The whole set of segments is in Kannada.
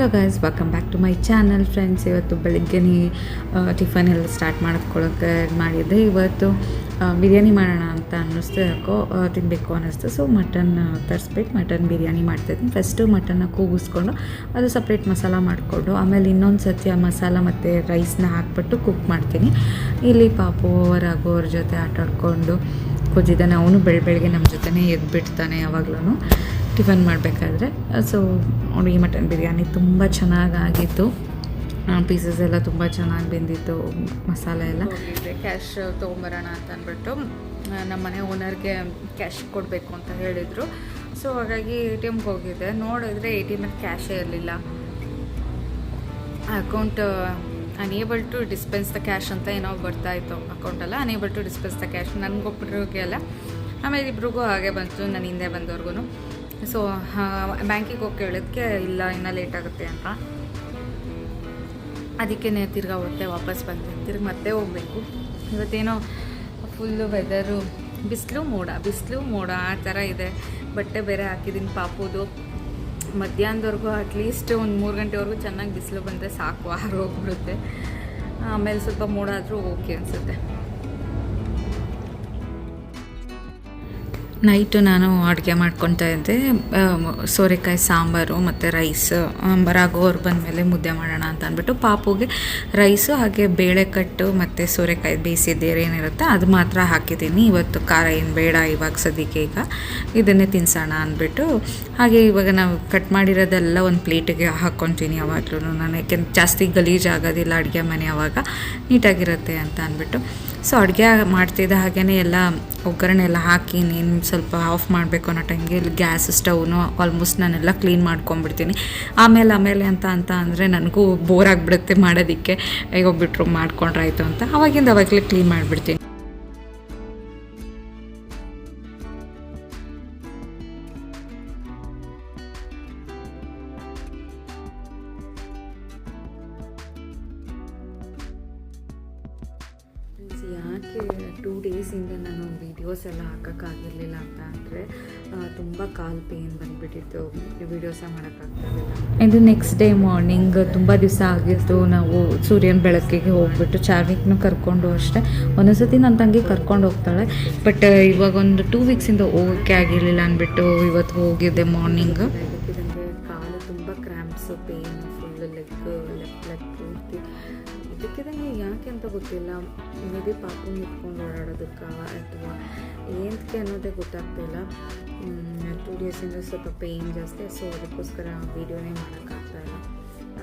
Hello guys welcome back to my channel friends ಇವತ್ತು ಬೆಳಿಗ್ಗೆನೇ ಟಿಫನ್ ಎಲ್ಲ ಸ್ಟಾರ್ಟ್ ಮಾಡ್ಕೊಳ್ಳೋಕೆ ಮಾಡಿದ್ದೆ. ಇವತ್ತು ಬಿರಿಯಾನಿ ಮಾಡೋಣ ಅಂತ ಅನ್ನಿಸ್ತು, ಯಾಕೋ ತಿನ್ನಬೇಕು ಅನ್ನಿಸ್ತು. ಸೊ ಮಟನ್ ತರಿಸ್ಬಿಟ್ಟು ಮಟನ್ ಬಿರಿಯಾನಿ ಮಾಡ್ತಾಯಿದ್ದೀನಿ ಫಸ್ಟು ಮಟನ್ನ ಕೂಗಿಸ್ಕೊಂಡು ಅದು ಸಪ್ರೇಟ್ ಮಸಾಲ ಮಾಡಿಕೊಂಡು, ಆಮೇಲೆ ಇನ್ನೊಂದು ಸತಿ ಆ ಮಸಾಲ ಮತ್ತು ರೈಸ್ನ ಹಾಕ್ಬಿಟ್ಟು ಕುಕ್ ಮಾಡ್ತೀನಿ. ಇಲ್ಲಿ ಪಾಪು ಓವರ್ ಅವ್ರ ಜೊತೆ ಆಟಾಡಿಕೊಂಡು ಕೂತಿದ್ದಾನೆ. ಅವನು ಬೆಳ್, ಬೆಳಗ್ಗೆ ನಮ್ಮ ಜೊತೆನೇ ಎದ್ಬಿಡ್ತಾನೆ ಯಾವಾಗ್ಲೂ ಟಿಫನ್ ಮಾಡಬೇಕಾದ್ರೆ ಸೊ ನೋಡಿ ಮಟನ್ ಬಿರಿಯಾನಿ ತುಂಬ ಚೆನ್ನಾಗಾಗಿತ್ತು. ಪೀಸಸ್ ಎಲ್ಲ ತುಂಬ ಚೆನ್ನಾಗಿ ಬೆಂದಿತ್ತು, ಮಸಾಲೆ ಎಲ್ಲ. ಕ್ಯಾಶ್ ತೊಗೊಂಬರೋಣ ಅಂತ ಅಂದ್ಬಿಟ್ಟು. ನಮ್ಮ ಮನೆ ಓನರ್ಗೆ ಕ್ಯಾಶ್ ಕೊಡಬೇಕು ಅಂತ ಹೇಳಿದರು. ಸೊ ಹಾಗಾಗಿ ಎ ಟಿ ಎಮ್ಗೆ ಹೋಗಿದ್ದೆ. ನೋಡಿದ್ರೆ ಎ ಟಿ ಎಮಲ್ಲಿ ಕ್ಯಾಶೇ ಇರಲಿಲ್ಲ. Account unable to dispense the cash ಅಂತ ಏನೋ ಬರ್ತಾ ಇತ್ತು ಅಕೌಂಟಲ್ಲ unable to dispense the cash ನನಗೊಬ್ಬರಿಗೆ ಅಲ್ಲ. ಆಮೇಲೆ ಇಬ್ರಿಗೂ ಹಾಗೆ ಬಂತು. ನನ್ನ ಹಿಂದೆ ಬಂದವ್ರಿಗೂ ಸೊ ಬ್ಯಾಂಕಿಗೆ ಹೋಗಿ ಕೇಳೋದಕ್ಕೆ ಇಲ್ಲ, ಇನ್ನೂ ಲೇಟ್ ಆಗುತ್ತೆ ಅಂತ. ಅದಕ್ಕೆ ತಿರ್ಗಾ ಹೊತ್ತೆ ವಾಪಸ್ ಬಂದೆ. ತಿರ್ಗಿ ಮತ್ತೆ ಹೋಗಬೇಕು. ಇವತ್ತೇನೋ ಫುಲ್ಲು ವೆದರು ಬಿಸಿಲು ಮೋಡ ಬಿಸಿಲು ಮೋಡ, ಆ ಥರ ಇದೆ. ಬಟ್ಟೆ ಬೇರೆ ಹಾಕಿದ್ದೀನಿ, ಪಾಪುದು. ಮಧ್ಯಾಹ್ನದವರೆಗೂ ಅಟ್ಲೀಸ್ಟ್ ಒಂದು ಮೂರು ಗಂಟೆವರೆಗೂ ಚೆನ್ನಾಗಿ ಬಿಸಿಲು ಬಂದರೆ ಸಾಕು ಆರು ಹೋಗ್ಬಿಡುತ್ತೆ ಆಮೇಲೆ ಸ್ವಲ್ಪ ಮೋಡ ಆದರೂ ಓಕೆ ಅನಿಸುತ್ತೆ. ನೈಟು ನಾನು ಅಡುಗೆ ಮಾಡ್ಕೊತಾ ಇದ್ದೆ. ಸೋರೆಕಾಯಿ ಸಾಂಬಾರು ಮತ್ತು ರೈಸ್ ಬರಾಗೋ ಅವ್ರು ಬಂದಮೇಲೆ ಮುದ್ದೆ ಮಾಡೋಣ ಅಂತ ಅಂದ್ಬಿಟ್ಟು ಪಾಪುಗೆ ರೈಸು ಹಾಗೆ ಬೇಳೆ ಕಟ್ಟು ಮತ್ತು ಸೋರೆಕಾಯಿ ಬೇಯಿಸಿದ್ದೇರು ಏನಿರುತ್ತೆ ಅದು ಮಾತ್ರ ಹಾಕಿದ್ದೀನಿ. ಇವತ್ತು ಖಾರ ಏನು ಬೇಡ, ಇವಾಗ ಸದ್ಯಕ್ಕೆ ಈಗ ಇದನ್ನೇ ತಿನ್ಸೋಣ ಅಂದ್ಬಿಟ್ಟು. ಹಾಗೆ ಇವಾಗ ನಾವು ಕಟ್ ಮಾಡಿರೋದೆಲ್ಲ ಒಂದು ಪ್ಲೇಟಿಗೆ ಹಾಕ್ಕೊತೀನಿ ಯಾವಾಗಲೂ. ನಾನು ಯಾಕೆಂದ್ರೆ ಜಾಸ್ತಿ ಗಲೀಜಾಗೋದಿಲ್ಲ ಅಡುಗೆ ಮನೆ ಅವಾಗ ನೀಟಾಗಿರುತ್ತೆ ಅಂತ ಅಂದ್ಬಿಟ್ಟು. ಸೊ ಅಡುಗೆ ಮಾಡ್ತಿದ್ದ ಹಾಗೇ ಎಲ್ಲ ಒಗ್ಗರಣೆ ಎಲ್ಲ ಹಾಕಿ ನೀನು ಸ್ವಲ್ಪ ಆಫ್ ಮಾಡಬೇಕು ಅನ್ನೋ ಟೈಮ್ಗೆ ಇಲ್ಲಿ ಗ್ಯಾಸ್ ಸ್ಟವ್ನು ಆಲ್ಮೋಸ್ಟ್ ನಾನೆಲ್ಲ ಕ್ಲೀನ್ ಮಾಡ್ಕೊಂಬಿಡ್ತೀನಿ. ಆಮೇಲೆ ಆಮೇಲೆ ಅಂತ ಅಂತ ಅಂದರೆ ನನಗೂ ಬೋರ್ ಆಗಿಬಿಡುತ್ತೆ ಮಾಡೋದಕ್ಕೆ. ಈಗ ಒಬ್ಬಿಟ್ರು ಮಾಡ್ಕೊಂಡ್ರಾಯ್ತು ಅಂತ. ಅವಾಗಿಂದ ಅವಾಗಲೇ ಕ್ಲೀನ್ ಮಾಡಿಬಿಡ್ತೀನಿ. Friends, ಯಾಕೆ ಟೂ ಡೇಸಿಂದ ನಾನು ವೀಡಿಯೋಸ್ ಎಲ್ಲ ಹಾಕೋಕ್ಕಾಗಿರಲಿಲ್ಲ ಅಂತ ಅಂದರೆ ತುಂಬ ಕಾಲ್ ಪೇನ್ ಬಂದುಬಿಟ್ಟಿತ್ತು. ವೀಡಿಯೋಸ ಮಾಡೋಕ್ಕಾಗ್ತಿರಲಿಲ್ಲ ಇದು ನೆಕ್ಸ್ಟ್ ಡೇ ಮಾರ್ನಿಂಗ್ ತುಂಬ ದಿವಸ ಆಗಿತ್ತು. ನಾವು ಸೂರ್ಯನ ಬೆಳಕಿಗೆ ಹೋಗ್ಬಿಟ್ಟು ಚಾರ್ವಿಕ್ನು ಕರ್ಕೊಂಡು ಅಷ್ಟೇ. ಒಂದೊಂದ್ಸತಿ ನನ್ನ ತಂಗಿ ಕರ್ಕೊಂಡು ಹೋಗ್ತಾಳೆ. ಬಟ್ ಇವಾಗ ಒಂದು ಟೂ ವೀಕ್ಸಿಂದ ಹೋಗೋಕ್ಕೆ ಆಗಿರಲಿಲ್ಲ ಅಂದ್ಬಿಟ್ಟು ಇವತ್ತು ಹೋಗಿದ್ದೆ ಮಾರ್ನಿಂಗ್ ಇದಕ್ಕಿದಂಗೆ ಯಾಕೆ ಅಂತ ಗೊತ್ತಿಲ್ಲ. ಮೇ ಬಿ ಪಾಪು ಇಟ್ಕೊಂಡು ಓಡಾಡೋದಕ್ಕೆ ಅಥವಾ ಏನಕ್ಕೆ ಅನ್ನೋದೇ ಗೊತ್ತಾಗ್ತಿಲ್ಲ ಟೂ ಡೇಸಿಂದ ಸ್ವಲ್ಪ ಪೇಯ್ನ್ ಜಾಸ್ತಿ ಸೊ ಅದಕ್ಕೋಸ್ಕರ ವೀಡಿಯೋನೇ ಮಾಡೋಕ್ಕಾಗ್ತಾಯಿಲ್ಲ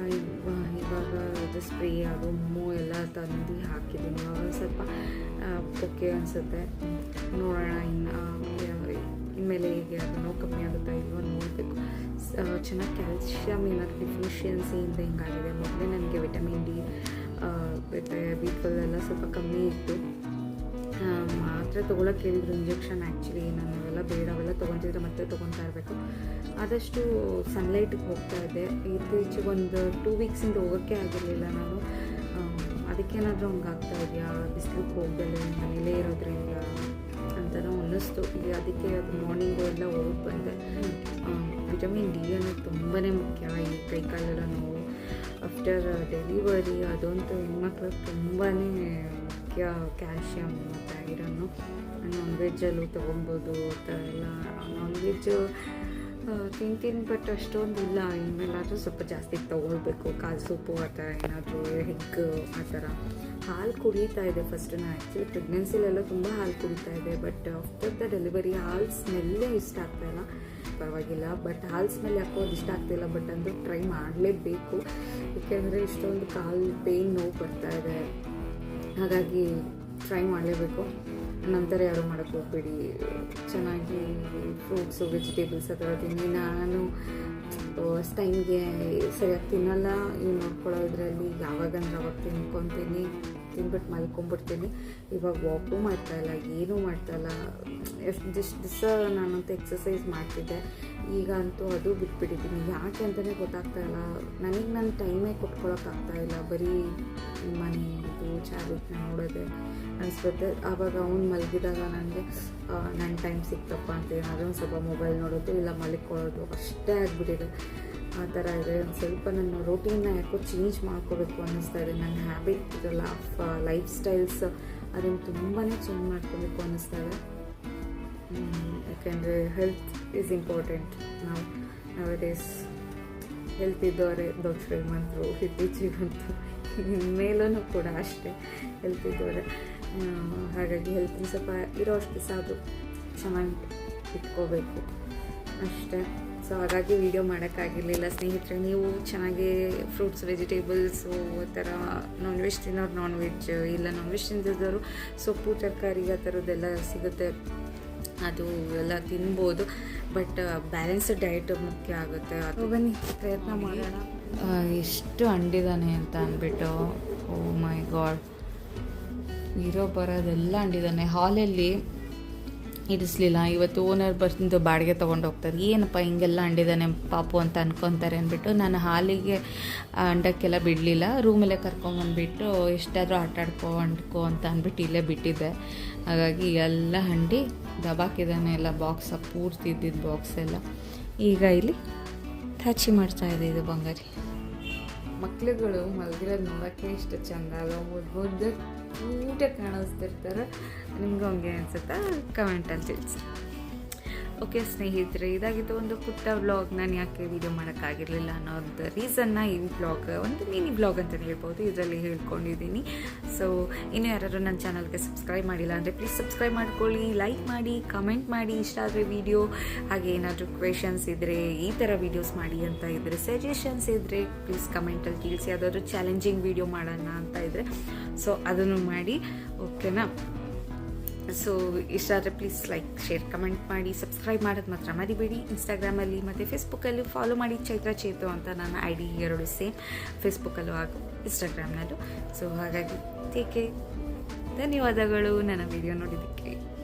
ಇವ- ಇವಾಗ ಇದು ಸ್ಪ್ರೇ ಅದು ಮೂ ಎಲ್ಲ ತಂದು ಹಾಕಿದ್ದೀನಿ. ಇವಾಗ ಸ್ವಲ್ಪ ಓಕೆ ಅನಿಸುತ್ತೆ. ನೋಡೋಣ ಇನ್ನು ಇನ್ಮೇಲೆ ಹೇಗೆ ಅದು ನೋವು ಕಮ್ಮಿ ಆಗುತ್ತಾ ಇಲ್ವೋ ನೋಡಬೇಕು. ಚೆನ್ನಾಗಿ ಕ್ಯಾಲ್ಶಿಯಮ್ ಏನಾದ್ರು ಡಿಫಿಷಿಯನ್ಸಿಯಿಂದ ಹಿಂಗಾಗಿದೆ. ಮೊದಲೇ ನನಗೆ ವಿಟಮಿನ್ ಡಿ ಬಿ ಎಲ್ಲ ಸ್ವಲ್ಪ ಕಮ್ಮಿ ಇತ್ತು. ಮಾತ್ರ ತೊಗೊಳಕ್ಕೆ ಹೇಳಿದ್ರು ಇಂಜೆಕ್ಷನ್ ಆ್ಯಕ್ಚುಲಿ ನಾನು ಅವೆಲ್ಲ ಬೇಡ, ಅವೆಲ್ಲ ತೊಗೊತಿದ್ರೆ ಮತ್ತೆ ತೊಗೊತಾ ಇರಬೇಕು. ಆದಷ್ಟು ಸನ್ಲೈಟಿಗೆ ಹೋಗ್ತಾ ಇದ್ದೆ. ಇತ್ತೀಚೆಗೆ ಒಂದು ಟೂ ವೀಕ್ಸಿಂದ ಹೋಗೋಕ್ಕೆ ಆಗಿರಲಿಲ್ಲ ನಾನು. ಅದಕ್ಕೇನಾದರೂ ಹಂಗಾಗ್ತಾ ಇದೆಯಾ? ಬಿಸಿಲಿಗೆ ಹೋಗ್ದಲೆ ಮನೇಲೇ ಇರೋದ್ರಿಂದ. ಅಂತಲೂ ಅನ್ನಿಸ್ತು ಈಗ ಅದಕ್ಕೆ ಅದು ಮಾರ್ನಿಂಗು ಎಲ್ಲ ಹೋಗಿ ಬಂದೆ. ವಿಟಮಿನ್ ಡಿ ಅನ್ನೋದು ತುಂಬಾ ಮುಖ್ಯ. ಈ ಕೈಕಾಲೆಲ್ಲ ನೋವು ಆಫ್ಟರ್ ಡೆಲಿವರಿ ಅದಂತೂ ಹೆಣ್ಮಕ್ಳು ತುಂಬಾ ಮುಖ್ಯ ಕ್ಯಾಲ್ಶಿಯಮ್ ಮತ್ತು ಐರನ್ನು ನಾನ್ ವೆಜ್ಜಲ್ಲೂ ತೊಗೊಬೋದು. ಆ ಥರ ಎಲ್ಲ ನಾನ್ ವೆಜ್ಜು ತಿಂತೀನಿ ಬಟ್ ಅಷ್ಟೊಂದು ಇಲ್ಲ. ಇನ್ಮೇಲಾದರೂ ಸ್ವಲ್ಪ ಜಾಸ್ತಿ ತೊಗೊಳ್ಬೇಕು. ಕಾಲು ಸೂಪು ಆ ಥರ ಏನಾದರೂ ಹೆಗ್ ಆ ಥರ. ಹಾಲು ಕುಡಿತಾ ಇದೆ ಫಸ್ಟ್ ನಾನು ಆ್ಯಕ್ಚುಲಿ ಪ್ರೆಗ್ನೆನ್ಸಿಲೆಲ್ಲ ತುಂಬ ಹಾಲು ಕುಡಿತಾ ಇದೆ ಬಟ್ ಆಫ್ಟರ್ ದ ಡೆಲಿವರಿ ಹಾಲು ಸ್ಮೆಲ್ಲೇ ಇಷ್ಟ ಆಗ್ತಾಯಿಲ್ಲ ಪರವಾಗಿಲ್ಲ ಬಟ್ ಹಾಲು ಸ್ಮೆಲ್ ಯಾಕೋ ಅದು ಇಷ್ಟ ಆಗ್ತಿಲ್ಲ ಬಟ್ ಅಂದರೆ ಟ್ರೈ ಮಾಡಲೇಬೇಕು. ಏಕೆಂದರೆ ಇಷ್ಟೊಂದು ಕಾಲು ಪೇಯ್ನ್ ನೋವು ಬರ್ತಾ ಇದೆ. ಹಾಗಾಗಿ ಟ್ರೈ ಮಾಡಲೇಬೇಕು. ನಂತರ ಯಾರು ಮಾಡೋಕ್ಕೆ ಹೋಗ್ಬೇಡಿ. ಚೆನ್ನಾಗಿ ಫ್ರೂಟ್ಸು ವೆಜಿಟೇಬಲ್ಸ್ ಆ ಥರ ತಿನ್ನಿ. ನಾನು ಅಷ್ಟು ಟೈಮ್ಗೆ ಸರಿಯಾಗಿ ತಿನ್ನಲ್ಲ. ಇವು ನೋಡ್ಕೊಳ್ಳೋದ್ರಲ್ಲಿ ಯಾವಾಗಂದ್ರೆ ಅವಾಗ ತಿನ್ಕೊತೀನಿ. ತಿನ್ಬಿಟ್ಟು ಮಲ್ಕೊಂಬಿಡ್ತೀನಿ. ಇವಾಗ ವಾಕು ಮಾಡ್ತಾಯಿಲ್ಲ ಏನೂ ಮಾಡ್ತಾಯಿಲ್ಲ ಎಷ್ಟು ದಿವ್ಸ ದಿವಸ ನಾನಂತೂ ಎಕ್ಸಸೈಸ್ ಮಾಡ್ತಿದ್ದೆ. ಈಗ ಅಂತೂ ಅದು ಬಿಟ್ಬಿಟ್ಟಿದ್ದೀನಿ. ಯಾಕೆ ಅಂತಲೇ ಗೊತ್ತಾಗ್ತಾ ಇಲ್ಲ. ನನಗೆ ನನ್ನ ಟೈಮೇ ಕೊಟ್ಕೊಳಕ್ಕಾಗ್ತಾ ಇಲ್ಲ. ಬರೀ ಮನೆ, ಇದು ಚಾಲಿಕ್ನ ನೋಡೋದೆ. ಅನಿಸ್ಬಿಡುತ್ತೆ. ಆವಾಗ ಅವ್ನು ಮಲಗಿದಾಗ ನನಗೆ ನನ್ನ ಟೈಮ್ ಸಿಕ್ತಪ್ಪ ಅಂತ ಏನಾದರೂ ಸ್ವಲ್ಪ ಮೊಬೈಲ್ ನೋಡೋದು, ಇಲ್ಲ ಮಲ್ಕೊಳ್ಳೋದು, ಅಷ್ಟೇ ಆಗಿಬಿಟ್ಟಿದೆ. ಆ ಥರ ಇದೆ. ಒಂದು ಸ್ವಲ್ಪ ನನ್ನ ರೋಟೀನ್ನ ಯಾಕೋ ಚೇಂಜ್ ಮಾಡ್ಕೋಬೇಕು ಅನ್ನಿಸ್ತಾ ಇದೆ. ನನ್ನ ಹ್ಯಾಬಿಟ್ ಇದೆಲ್ಲ ಲೈಫ್ ಸ್ಟೈಲ್ಸ್ ಅದನ್ನು ತುಂಬಾ ಚೇಂಜ್ ಮಾಡ್ಕೋಬೇಕು ಅನ್ನಿಸ್ತಾ ಇದೆ. ಯಾಕೆಂದರೆ ಹೆಲ್ತ್ ಈಸ್ ಇಂಪಾರ್ಟೆಂಟ್ ನಾವು ನವಡೇಸ್ ಹೆಲ್ತ್ ಇದ್ದವರೇ ದೊಡ್ಡ ಶ್ರೀಮಂತರು ಇತ್ತೀಚೆಗಂತೂ ಇನ್ಮೇಲೂ ಕೂಡ ಅಷ್ಟೇ ಹೆಲ್ತ್ ಇದ್ದವರೇ. ಹಾಗಾಗಿ ಹೆಲ್ತ್ ಸ್ವಲ್ಪ ಇರೋ ಅಷ್ಟು ಸಾಕು. ಚೆನ್ನಾಗಿ ಇಟ್ಕೋಬೇಕು. ಅಷ್ಟೇ. ಸೊ ಹಾಗಾಗಿ ವಿಡಿಯೋ ಮಾಡೋಕ್ಕಾಗಿರಲಿಲ್ಲ. ಸ್ನೇಹಿತರೆ ನೀವು ಚೆನ್ನಾಗಿ ಫ್ರೂಟ್ಸ್ ವೆಜಿಟೇಬಲ್ಸು ಆ ಥರ ನಾನ್ ವೆಜ್ ತಿನ್ನೋರು ನಾನ್ ವೆಜ್ ಇಲ್ಲ ನಾನ್ ವೆಜ್ ತಿಂದಿದ್ದವರು ಸೊಪ್ಪು ತರಕಾರಿ ಆ ಥರದ್ದೆಲ್ಲ ಸಿಗುತ್ತೆ. ಅದು ಎಲ್ಲ ತಿನ್ಬೋದು. ಬಟ್ ಬ್ಯಾಲೆನ್ಸ್ಡ್ ಡಯಟ್ ಮುಖ್ಯ ಆಗುತ್ತೆ. ಅದು ಬನ್ನಿ ಪ್ರಯತ್ನ ಮಾಡೋಣ. ಎಷ್ಟು ಅಂಡಿದಾನೆ ಅಂತ ಅಂದ್ಬಿಟ್ಟು ಓ ಮೈ ಗಾಡ್ ಇರೋ ಬರೋದೆಲ್ಲ ಅಂಡಿದ್ದಾನೆ ಹಾಲಲ್ಲಿ ಇಡಿಸ್ಲಿಲ್ಲ. ಇವತ್ತು ಓನರ್ ಬಂದು ಬಾಡಿಗೆ ತೊಗೊಂಡು ಹೋಗ್ತಾರೆ. ಏನಪ್ಪ ಹಿಂಗೆಲ್ಲ ಅಂಡಿದ್ದಾನೆ ಪಾಪು ಅಂತ ಅನ್ಕೊತಾರೆ ಅಂದ್ಬಿಟ್ಟು ನಾನು ಹಾಲಿಗೆ ಅಂಡಕ್ಕೆಲ್ಲ ಬಿಡಲಿಲ್ಲ. ರೂಮಲ್ಲೇ ಕರ್ಕೊಂಬಂದ್ಬಿಟ್ಟು ಎಷ್ಟಾದರೂ ಆಟ ಆಡ್ಕೊ ಅಂಡ್ಕೊ ಅಂತ ಅಂದ್ಬಿಟ್ಟು ಇಲ್ಲೇ ಬಿಟ್ಟಿದ್ದೆ. ಹಾಗಾಗಿ ಎಲ್ಲ ಹಂಡಿ ದಬಾಕಿದ್ದಾನೆ, ಎಲ್ಲ ಬಾಕ್ಸ ಪೂರ್ತಿ ಇದ್ದಿದ್ದು ಬಾಕ್ಸ್ ಎಲ್ಲ. ಈಗ ಇಲ್ಲಿ ಥಾಚಿ ಮಾಡ್ತಾ ಇದೆ ಇದು ಬಂಗಾರಿ. ಮಕ್ಳುಗಳು ಮಲಗಿರೋದು ನೋಡೋಕ್ಕೆ ಇಷ್ಟು ಚೆಂದ ಅಲ್ಲ ಮುದ್ದು ಕ್ಯೂಟಾಗಿ ಕಾಣಿಸ್ತಿರ್ತಾರೆ. ನಿಮ್ಗೆ ಹಂಗೆ ಅನ್ಸುತ್ತಾ? ಕಮೆಂಟಲ್ಲಿ ತಿಳಿಸಿ. ಓಕೆ ಸ್ನೇಹಿತರೆ ಇದಾಗಿತ್ತು ಒಂದು ಪುಟ್ಟ ವ್ಲಾಗ್ ನಾನು ಯಾಕೆ ವೀಡಿಯೋ ಮಾಡೋಕ್ಕಾಗಿರಲಿಲ್ಲ ಅನ್ನೋದು ರೀಸನ್ನ ಈ ವ್ಲಾಗ್ ಒಂದು ಮಿನಿ ವ್ಲಾಗ್ ಅಂತಲೇ ಹೇಳ್ಬೋದು, ಇದರಲ್ಲಿ ಹೇಳ್ಕೊಂಡಿದ್ದೀನಿ. ಸೊ ಇನ್ನೂ ಯಾರಾದರೂ ನನ್ನ ಚಾನಲ್ಗೆ ಸಬ್ಸ್ಕ್ರೈಬ್ ಮಾಡಿಲ್ಲ ಅಂದರೆ ಪ್ಲೀಸ್ ಸಬ್ಸ್ಕ್ರೈಬ್ ಮಾಡ್ಕೊಳ್ಳಿ ಲೈಕ್ ಮಾಡಿ ಕಮೆಂಟ್ ಮಾಡಿ, ಇಷ್ಟ ಆದರೆ ವೀಡಿಯೋ ಹಾಗೆ ಏನಾದರೂ ಕ್ವೆಶನ್ಸ್ ಇದ್ದರೆ ಈ ಥರ ವೀಡಿಯೋಸ್ ಮಾಡಿ ಅಂತ ಇದ್ದರೆ ಸಜೆಷನ್ಸ್ ಇದ್ದರೆ ಪ್ಲೀಸ್ ಕಮೆಂಟಲ್ಲಿ ತಿಳಿಸಿ, ಯಾವುದಾದ್ರೂ ಚಾಲೆಂಜಿಂಗ್ ವೀಡಿಯೋ ಮಾಡೋಣ ಅಂತ ಇದ್ದರೆ ಸೊ ಅದನ್ನು ಮಾಡಿ ಓಕೆನಾ ಸೊ ಇಷ್ಟ ಆದರೆ ಪ್ಲೀಸ್ ಲೈಕ್ ಶೇರ್ ಕಮೆಂಟ್ ಮಾಡಿ ಸಬ್ಸ್ಕ್ರೈಬ್ ಮಾಡೋದು ಮಾತ್ರ ಮರಿಬೇಡಿ. ಇನ್ಸ್ಟಾಗ್ರಾಮಲ್ಲಿ ಮತ್ತು ಫೇಸ್ಬುಕ್ಕಲ್ಲಿ ಫಾಲೋ ಮಾಡಿ ಚೈತ್ರ ಚೇತು ಅಂತ ನನ್ನ ಐ ಡಿ ಎರಡು ಸೇಮ್ ಫೇಸ್ಬುಕ್ಕಲ್ಲೂ ಹಾಗೂ ಇನ್ಸ್ಟಾಗ್ರಾಮ್ನಲ್ಲೂ ಸೊ ಹಾಗಾಗಿ ಟೇಕೆ ಧನ್ಯವಾದಗಳು ನನ್ನ ವಿಡಿಯೋ ನೋಡಿದ್ದಕ್ಕೆ.